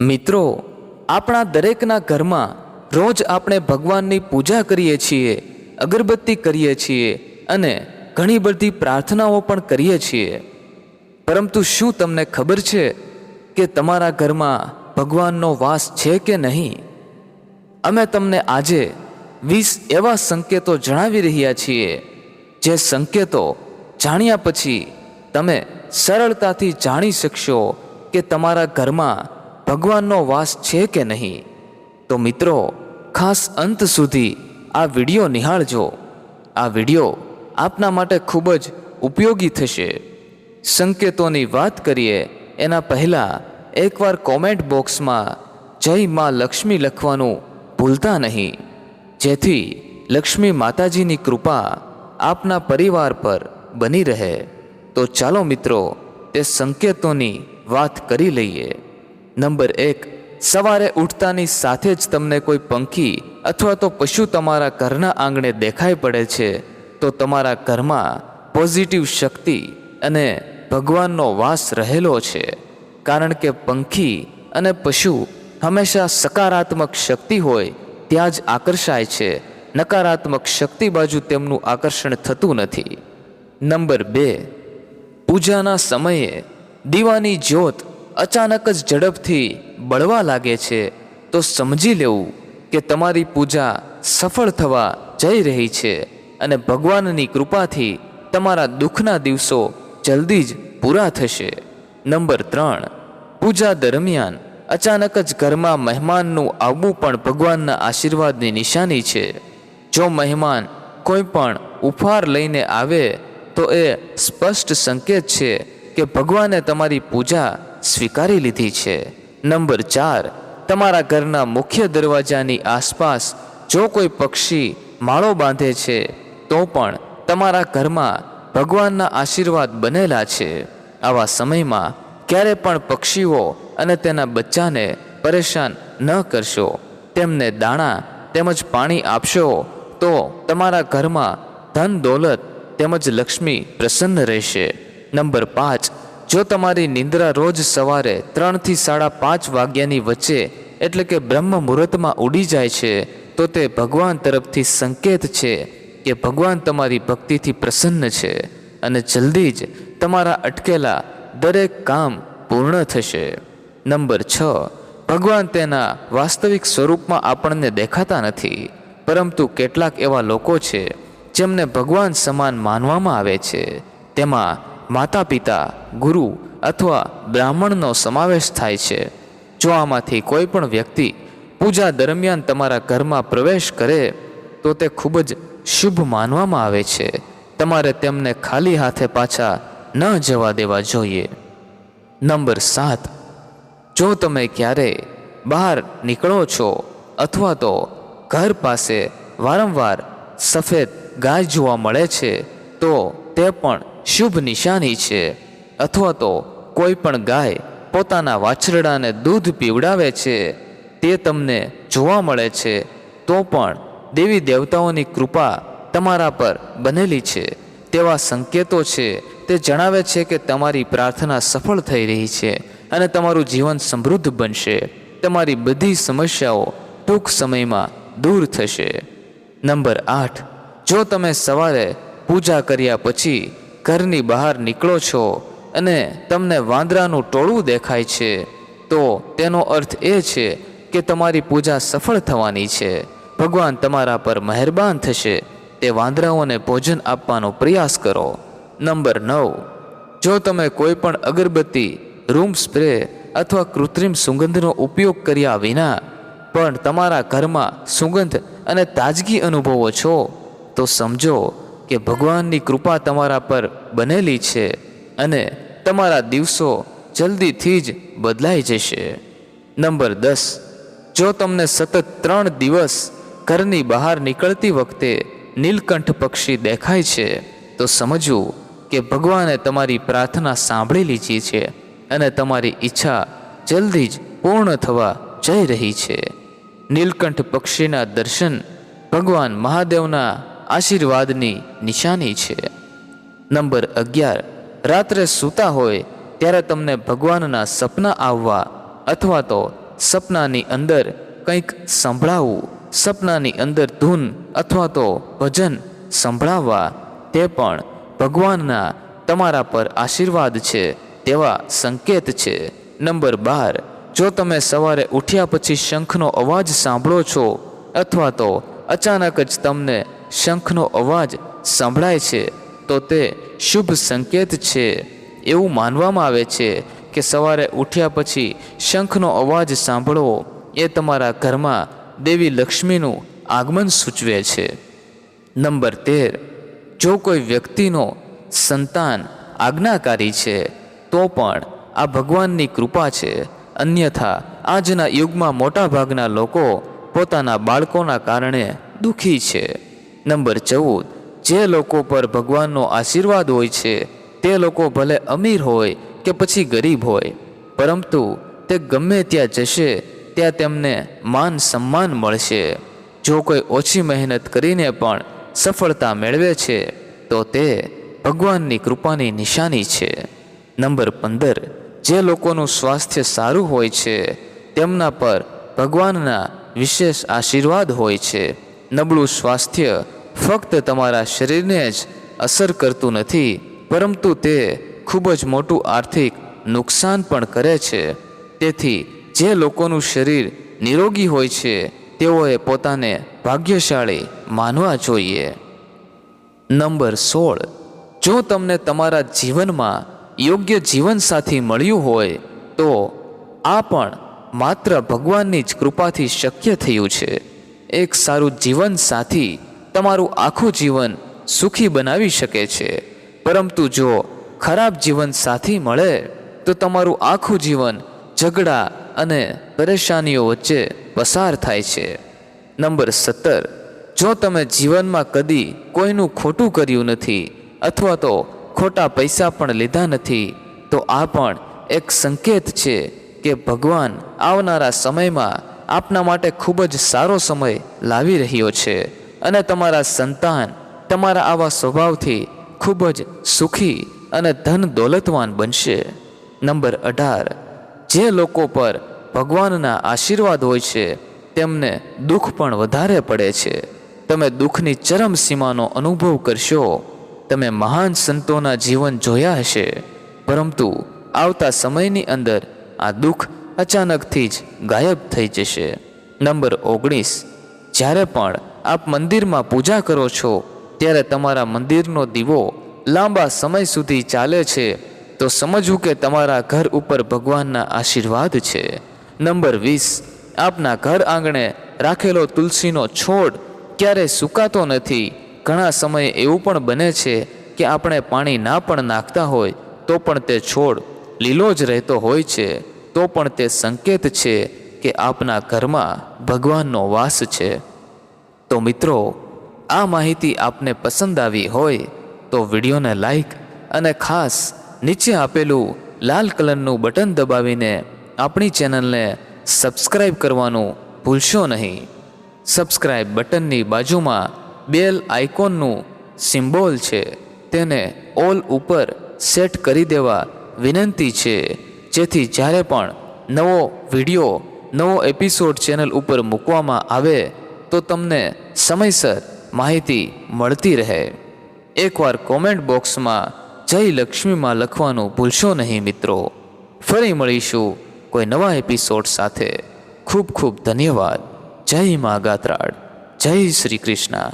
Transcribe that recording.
મિત્રો, આપણા દરેકના ઘરમાં રોજ આપણે ભગવાનની પૂજા કરીએ છીએ, અગરબત્તી કરીએ છીએ અને ઘણી બધી પ્રાર્થનાઓ પણ કરીએ છીએ. પરંતુ શું તમને ખબર છે કે તમારા ઘરમાં ભગવાનનો વાસ છે કે નહીં? અમે તમને આજે વીસ એવા સંકેતો જણાવી રહ્યા છીએ, જે સંકેતો જાણ્યા પછી તમે સરળતાથી જાણી શકશો કે તમારા ઘરમાં ભગવાનનો વાસ છે કે નહીં? તો મિત્રો, ખાસ અંત સુધી આ વીડિયો નિહાળજો. આ વીડિયો આપના માટે ખૂબ જ ઉપયોગી થશે. સંકેતોની વાત કરીએ, એના પહેલાં એકવાર કોમેન્ટ બોક્સમાં જય માં લક્ષ્મી લખવાનું ભૂલતા નહીં. જેથી લક્ષ્મી માતાજીની કૃપા આપના પરિવાર પર બની રહે. તો ચાલો મિત્રો, તે સંકેતોની વાત કરી લઈએ. નંબર એક, સવારે ઉઠતાની સાથે જ તમને કોઈ પંખી અથવા તો પશુ તમારા ઘરના આંગણે દેખાઈ પડે છે, તો તમારા ઘરમાં પોઝિટિવ શક્તિ અને ભગવાનનો વાસ રહેલો છે. કારણ કે પંખી અને પશુ હંમેશા સકારાત્મક શક્તિ હોય, ત્યાં જ આકર્ષાય છે. નકારાત્મક શક્તિ બાજુ તેમનું આકર્ષણ થતું નથી. નંબર બે, પૂજાના સમયે દીવાની જ્યોત અચાનક જ ઝડપથી બળવા લાગે છે, તો સમજી લેવું કે તમારી પૂજા સફળ થવા જઈ રહી છે અને ભગવાનની કૃપાથી તમારા દુઃખના દિવસો જલ્દી જ પૂરા થશે. નંબર ત્રણ, પૂજા દરમિયાન અચાનક જ ઘરમાં મહેમાનનું આવવું પણ ભગવાનના આશીર્વાદની નિશાની છે. જો મહેમાન કોઈ પણ ઉપહાર લઈને આવે, તો એ સ્પષ્ટ સંકેત છે કે ભગવાને તમારી પૂજા સ્વીકારી લીધી છે. નંબર ચાર, તમારા ઘરના મુખ્ય દરવાજાની આસપાસ જો કોઈ પક્ષી માળો બાંધે છે, તો પણ તમારા ઘરમાં ભગવાનના આશીર્વાદ બનેલા છે. આવા સમયમાં ક્યારે પણ પક્ષીઓ અને તેના બચ્ચાને પરેશાન ન કરશો. તેમને દાણા તેમજ પાણી આપશો, તો તમારા ઘરમાં ધન દોલત તેમજ લક્ષ્મી પ્રસન્ન રહેશે. નંબર પાંચ જો તમારી નિંદ્રા રોજ સવારે ત્રણથી સાડા પાંચ વાગ્યાની વચ્ચે, એટલે કે બ્રહ્મ મુહૂર્તમાં ઉડી જાય છે, તો તે ભગવાન તરફથી સંકેત છે કે ભગવાન તમારી ભક્તિથી પ્રસન્ન છે અને જલ્દી જ તમારા અટકેલા દરેક કામ પૂર્ણ થશે. નંબર છ. ભગવાન તેના વાસ્તવિક સ્વરૂપમાં આપણને દેખાતા નથી, પરંતુ કેટલાક એવા લોકો છે જેમને ભગવાન સમાન માનવામાં આવે છે. તેમાં માતા પિતા ગુરુ અથવા બ્રાહ્મણનો સમાવેશ થાય છે. જો આમાંથી કોઈ પણ વ્યક્તિ પૂજા દરમિયાન તમારા ઘરમાં પ્રવેશ કરે, તો તે ખૂબ જ શુભ માનવામાં આવે છે. તમારે તેમને ખાલી હાથે પાછા ન જવા દેવા જોઈએ. નંબર સાત. જો તમે ક્યારે બહાર નીકળો છો અથવા તો ઘર પાસે વારંવાર સફેદ ગાય જોવા મળે છે, તો તે પણ શુભ નિશાની છે, અથવા તો કોઈ પણ ગાય પોતાના વાછરડાને દૂધ પીવડાવે છે, તે તમને જોવા મળે છે, તો પણ દેવી દેવતાઓની કૃપા તમારા પર બનેલી છે. તેવા સંકેતો છે, તે જણાવે છે કે તમારી પ્રાર્થના સફળ થઈ રહી છે અને તમારું જીવન સમૃદ્ધ બનશે. તમારી બધી સમસ્યાઓ ટૂંક સમયમાં દૂર થશે. નંબર આઠ. જો તમે સવારે પૂજા કર્યા પછી ઘરની બહાર નીકળો છો અને તમને વાંદરાનું ટોળું દેખાય છે, તો તેનો અર્થ એ છે કે તમારી પૂજા સફળ થવાની છે. ભગવાન તમારા પર મહેરબાન થશે. તે વાંદરાઓને ભોજન આપવાનો પ્રયાસ કરો. નંબર નવ. જો તમે કોઈ પણ અગરબત્તી, રૂમ સ્પ્રે અથવા કૃત્રિમ સુગંધનો ઉપયોગ કર્યા વિના પણ તમારા ઘરમાં સુગંધ અને તાજગી અનુભવો છો, તો સમજો કે ભગવાનની કૃપા તમારા પર બનેલી છે અને તમારા દિવસો જલ્દીથી જ બદલાઈ જશે. નંબર દસ. જો તમને સતત ત્રણ દિવસ ઘરની બહાર નીકળતી વખતે નીલકંઠ પક્ષી દેખાય છે, તો સમજવું કે ભગવાને તમારી પ્રાર્થના સાંભળી લીધી છે અને તમારી ઈચ્છા જલ્દી જ પૂર્ણ થવા જઈ રહી છે. નીલકંઠ પક્ષીના દર્શન ભગવાન મહાદેવના આશીર્વાદની નિશાની છે. નંબર અગિયાર. રાત્રે સૂતા હોય ત્યારે તમને ભગવાનના સપના આવવા અથવા તો સપનાની અંદર કંઈક સંભળાવવું, સપનાની અંદર ધૂન અથવા તો ભજન સંભળાવવા, તે પણ ભગવાનના તમારા પર આશીર્વાદ છે તેવા સંકેત છે. નંબર બાર. જો તમે સવારે ઉઠ્યા પછી શંખનો અવાજ સાંભળો છો અથવા તો અચાનક જ તમને શંખનો અવાજ સંભળાય છે, તો તે શુભ સંકેત છે. એવું માનવામાં આવે છે કે સવારે ઉઠ્યા પછી શંખનો અવાજ સાંભળવો એ તમારા ઘરમાં દેવી લક્ષ્મીનું આગમન સૂચવે છે. નંબર તેર. જો કોઈ વ્યક્તિનો સંતાન આજ્ઞાકારી છે, તો પણ આ ભગવાનની કૃપા છે. અન્યથા, આજના યુગમાં મોટાભાગના લોકો પોતાના બાળકોના કારણે દુઃખી છે. નંબર ચૌદ. જે લોકો પર ભગવાનનો આશીર્વાદ હોય છે, તે લોકો ભલે અમીર હોય કે પછી ગરીબ હોય, પરંતુ તે ગમે ત્યાં જશે, ત્યાં તેમને માન સન્માન મળશે. જો કોઈ ઓછી મહેનત કરીને પણ સફળતા મેળવે છે, તો તે ભગવાનની કૃપાની નિશાની છે. નંબર પંદર. જે લોકોનું સ્વાસ્થ્ય સારું હોય છે, તેમના પર ભગવાનના વિશેષ આશીર્વાદ હોય છે. નબળું સ્વાસ્થ્ય ફક્ત તમારા શરીરને જ અસર કરતું નથી, પરંતુ તે ખૂબ જ મોટું આર્થિક નુકસાન પણ કરે છે. તેથી જે લોકોનું શરીર નિરોગી હોય છે, તેઓએ પોતાને ભાગ્યશાળી માનવા જોઈએ. નંબર સોળ. જો તમને તમારા જીવનમાં યોગ્ય જીવનસાથી મળ્યું હોય, તો આ પણ માત્ર ભગવાનની જ કૃપાથી શક્ય થયું છે. એક સારું જીવનસાથી તમારું આખું જીવન સુખી બનાવી શકે છે. પરંતુ જો ખરાબ જીવન સાથી મળે, તો તમારું આખું જીવન ઝઘડા અને પરેશાનીઓ વચ્ચે પસાર થાય છે. નંબર સત્તર. જો તમે જીવનમાં કદી કોઈનું ખોટું કર્યું નથી અથવા તો ખોટા પૈસા પણ લીધા નથી, તો આ પણ એક સંકેત છે કે ભગવાન આવનારા સમયમાં આપના માટે ખૂબ જ સારો સમય લાવી રહ્યો છે. અને તમારા સંતાન તમારા આવા સ્વભાવથી ખૂબ જ સુખી અને ધન દોલતવાન બનશે. નંબર અઢાર. જે લોકો પર ભગવાનના આશીર્વાદ હોય છે, તેમને દુઃખ પણ વધારે પડે છે. તમે દુઃખની ચરમ સીમાનો અનુભવ કરશો. તમે મહાન સંતોના જીવન જોયા હશે. પરંતુ આવતા સમયની અંદર આ દુઃખ અચાનકથી જ ગાયબ થઈ જશે. નંબર ઓગણીસ. જ્યારે પણ આપ મંદિરમાં પૂજા કરો છો, ત્યારે તમારા મંદિરનો દીવો લાંબા સમય સુધી ચાલે છે. તો સમજવું કે તમારા ઘર ઉપર ભગવાનના આશીર્વાદ છે. નંબર વીસ, આપના ઘર આંગણે રાખેલો તુલસીનો છોડ ક્યારેય સુકાતો નથી. ઘણા સમયે એવું પણ બને છે કે આપણે પાણી ના પણ નાખતા હોય, તો પણ તે છોડ લીલો જ રહેતો હોય છે. તો પણ તે સંકેત છે કે આપના ઘરમાં ભગવાનનો વાસ છે. તો મિત્રો, આ માહિતી આપને પસંદ આવી હોય તો વિડીયોને લાઈક અને ખાસ નીચે આપેલું લાલ કલરનું બટન દબાવીને આપણી ચેનલને સબસ્ક્રાઈબ કરવાનું ભૂલશો નહીં. સબસ્ક્રાઈબ બટનની બાજુમાં બેલ આઇકોનનું સિમ્બોલ છે, તેને ઓલ ઉપર સેટ કરી દેવા વિનંતી છે. જેથી જ્યારે પણ નવો વીડિયો, નવો એપિસોડ ચેનલ ઉપર મૂકવામાં આવે તો તમને સમયસર માહિતી મળતી રહે. એકવાર કોમેન્ટ બોક્સમાં જય લક્ષ્મીમાં લખવાનું ભૂલશો નહીં મિત્રો. ફરી મળીશું કોઈ નવા એપિસોડ સાથે. ખૂબ ખૂબ ધન્યવાદ. જય મા ગાત્રાળ. જય શ્રી કૃષ્ણ.